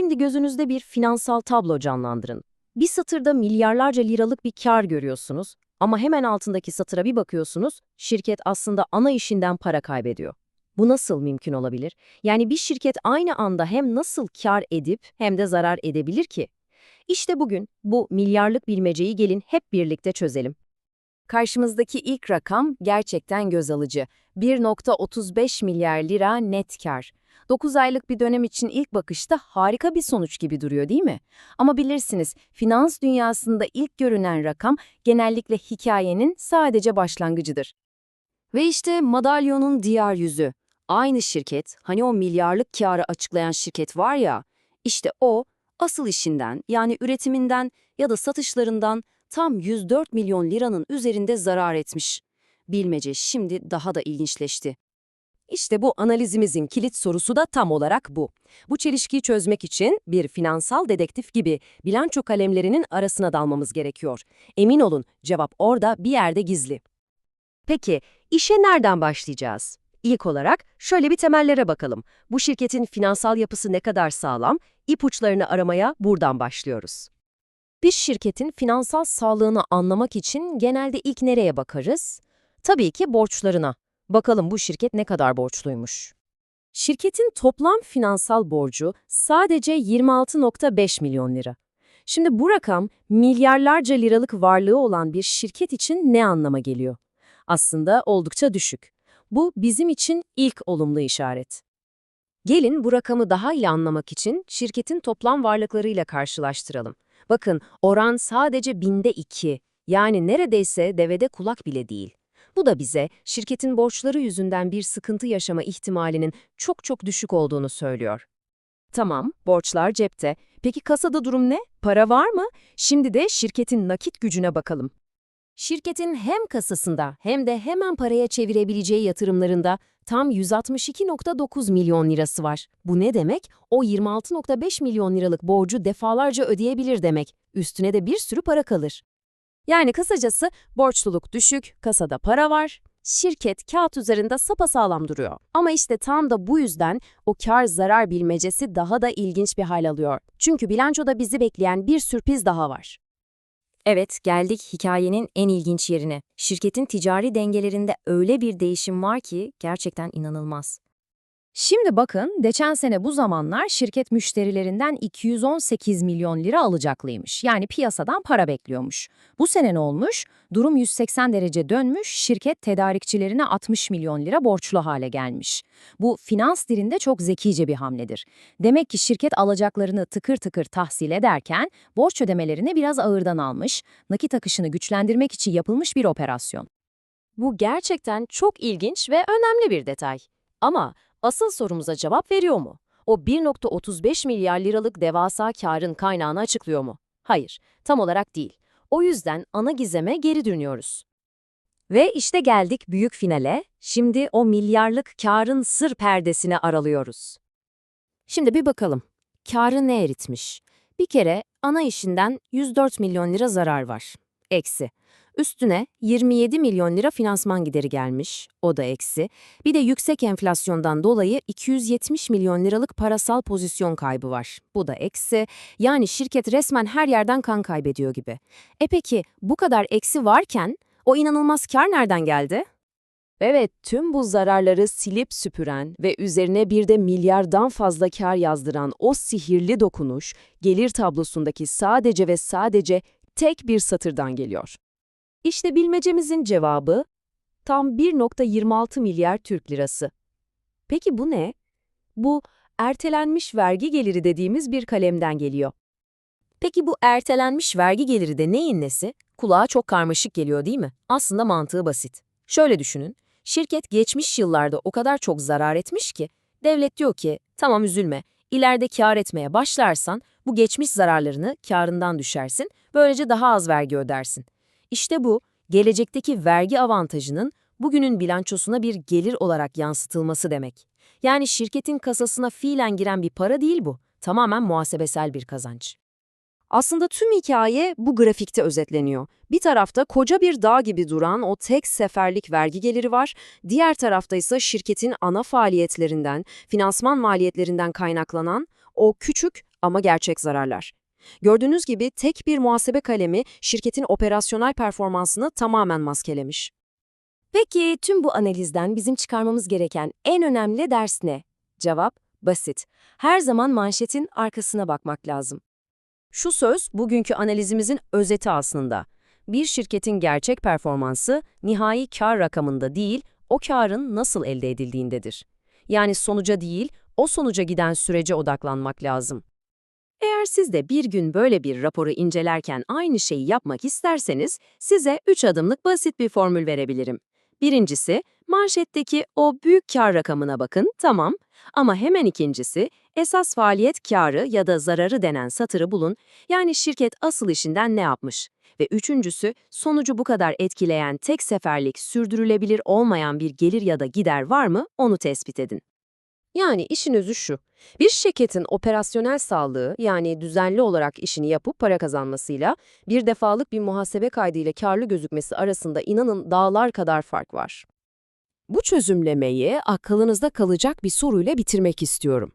Şimdi gözünüzde bir finansal tablo canlandırın. Bir satırda milyarlarca liralık bir kar görüyorsunuz ama hemen altındaki satıra bir bakıyorsunuz, şirket aslında ana işinden para kaybediyor. Bu nasıl mümkün olabilir? Yani bir şirket aynı anda hem nasıl kar edip hem de zarar edebilir ki? İşte bugün bu milyarlık bilmeceyi gelin hep birlikte çözelim. Karşımızdaki ilk rakam gerçekten göz alıcı. 1.35 milyar lira net kar. 9 aylık bir dönem için ilk bakışta harika bir sonuç gibi duruyor değil mi? Ama bilirsiniz, finans dünyasında ilk görünen rakam genellikle hikayenin sadece başlangıcıdır. Ve işte madalyonun diğer yüzü. Aynı şirket, hani o milyarlık kârı açıklayan şirket var ya, işte o asıl işinden yani üretiminden ya da satışlarından tam 104 milyon liranın üzerinde zarar etmiş. Bilmece şimdi daha da ilginçleşti. İşte bu analizimizin kilit sorusu da tam olarak bu. Bu çelişkiyi çözmek için bir finansal dedektif gibi bilanço kalemlerinin arasına dalmamız gerekiyor. Emin olun cevap orada bir yerde gizli. Peki işe nereden başlayacağız? İlk olarak şöyle bir temellere bakalım. Bu şirketin finansal yapısı ne kadar sağlam? İpuçlarını aramaya buradan başlıyoruz. Bir şirketin finansal sağlığını anlamak için genelde ilk nereye bakarız? Tabii ki borçlarına. Bakalım bu şirket ne kadar borçluymuş. Şirketin toplam finansal borcu sadece 26.5 milyon lira. Şimdi bu rakam milyarlarca liralık varlığı olan bir şirket için ne anlama geliyor? Aslında oldukça düşük. Bu bizim için ilk olumlu işaret. Gelin bu rakamı daha iyi anlamak için şirketin toplam varlıklarıyla karşılaştıralım. Bakın oran sadece binde iki, yani neredeyse devede kulak bile değil. Bu da bize şirketin borçları yüzünden bir sıkıntı yaşama ihtimalinin çok çok düşük olduğunu söylüyor. Tamam, borçlar cepte. Peki kasada durum ne? Para var mı? Şimdi de şirketin nakit gücüne bakalım. Şirketin hem kasasında hem de hemen paraya çevirebileceği yatırımlarında tam 162.9 milyon lirası var. Bu ne demek? O 26.5 milyon liralık borcu defalarca ödeyebilir demek. Üstüne de bir sürü para kalır. Yani kısacası borçluluk düşük, kasada para var, şirket kağıt üzerinde sapasağlam duruyor. Ama işte tam da bu yüzden o kar zarar bilmecesi daha da ilginç bir hal alıyor. Çünkü bilançoda bizi bekleyen bir sürpriz daha var. Evet, geldik hikayenin en ilginç yerine. Şirketin ticari dengelerinde öyle bir değişim var ki gerçekten inanılmaz. Şimdi bakın, geçen sene bu zamanlar şirket müşterilerinden 218 milyon lira alacaklıymış. Yani piyasadan para bekliyormuş. Bu sene ne olmuş? Durum 180 derece dönmüş, şirket tedarikçilerine 60 milyon lira borçlu hale gelmiş. Bu finans dilinde çok zekice bir hamledir. Demek ki şirket alacaklarını tıkır tıkır tahsil ederken borç ödemelerini biraz ağırdan almış, nakit akışını güçlendirmek için yapılmış bir operasyon. Bu gerçekten çok ilginç ve önemli bir detay. Ama asıl sorumuza cevap veriyor mu? O 1.35 milyar liralık devasa karın kaynağını açıklıyor mu? Hayır, tam olarak değil. O yüzden ana gizeme geri dönüyoruz. Ve işte geldik büyük finale. Şimdi o milyarlık karın sır perdesini aralıyoruz. Şimdi bir bakalım. Karı ne eritmiş? Bir kere ana işinden 104 milyon lira zarar var. Eksi. Üstüne 27 milyon lira finansman gideri gelmiş, o da eksi. Bir de yüksek enflasyondan dolayı 270 milyon liralık parasal pozisyon kaybı var. Bu da eksi. Yani şirket resmen her yerden kan kaybediyor gibi. E peki bu kadar eksi varken o inanılmaz kar nereden geldi? Evet, tüm bu zararları silip süpüren ve üzerine bir de milyardan fazla kar yazdıran o sihirli dokunuş, gelir tablosundaki sadece ve sadece tek bir satırdan geliyor. İşte bilmecemizin cevabı tam 1.26 milyar Türk lirası. Peki bu ne? Bu ertelenmiş vergi geliri dediğimiz bir kalemden geliyor. Peki bu ertelenmiş vergi geliri de neyin nesi? Kulağa çok karmaşık geliyor değil mi? Aslında mantığı basit. Şöyle düşünün, şirket geçmiş yıllarda o kadar çok zarar etmiş ki, devlet diyor ki, tamam üzülme, ileride kar etmeye başlarsan bu geçmiş zararlarını karından düşersin, böylece daha az vergi ödersin. İşte bu, gelecekteki vergi avantajının bugünün bilançosuna bir gelir olarak yansıtılması demek. Yani şirketin kasasına fiilen giren bir para değil bu, tamamen muhasebesel bir kazanç. Aslında tüm hikaye bu grafikte özetleniyor. Bir tarafta koca bir dağ gibi duran o tek seferlik vergi geliri var, diğer tarafta ise şirketin ana faaliyetlerinden, finansman maliyetlerinden kaynaklanan o küçük ama gerçek zararlar. Gördüğünüz gibi tek bir muhasebe kalemi şirketin operasyonel performansını tamamen maskelemiş. Peki tüm bu analizden bizim çıkarmamız gereken en önemli ders ne? Cevap basit. Her zaman manşetin arkasına bakmak lazım. Şu söz bugünkü analizimizin özeti aslında. Bir şirketin gerçek performansı nihai kar rakamında değil, o karın nasıl elde edildiğindedir. Yani sonuca değil, o sonuca giden sürece odaklanmak lazım. Eğer siz de bir gün böyle bir raporu incelerken aynı şeyi yapmak isterseniz size 3 adımlık basit bir formül verebilirim. Birincisi, manşetteki o büyük kar rakamına bakın, tamam. Ama hemen ikincisi, esas faaliyet karı ya da zararı denen satırı bulun, yani şirket asıl işinden ne yapmış? Ve üçüncüsü, sonucu bu kadar etkileyen tek seferlik, sürdürülebilir olmayan bir gelir ya da gider var mı, onu tespit edin. Yani işin özü şu. Bir şirketin operasyonel sağlığı yani düzenli olarak işini yapıp para kazanmasıyla bir defalık bir muhasebe kaydıyla karlı gözükmesi arasında inanın dağlar kadar fark var. Bu çözümlemeyi aklınızda kalacak bir soruyla bitirmek istiyorum.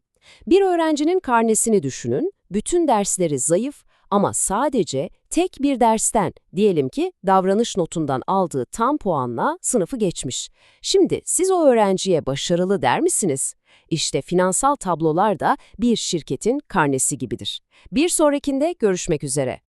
Bir öğrencinin karnesini düşünün, bütün dersleri zayıf ama sadece tek bir dersten, diyelim ki davranış notundan aldığı tam puanla sınıfı geçmiş. Şimdi siz o öğrenciye başarılı der misiniz? İşte finansal tablolar da bir şirketin karnesi gibidir. Bir sonrakinde görüşmek üzere.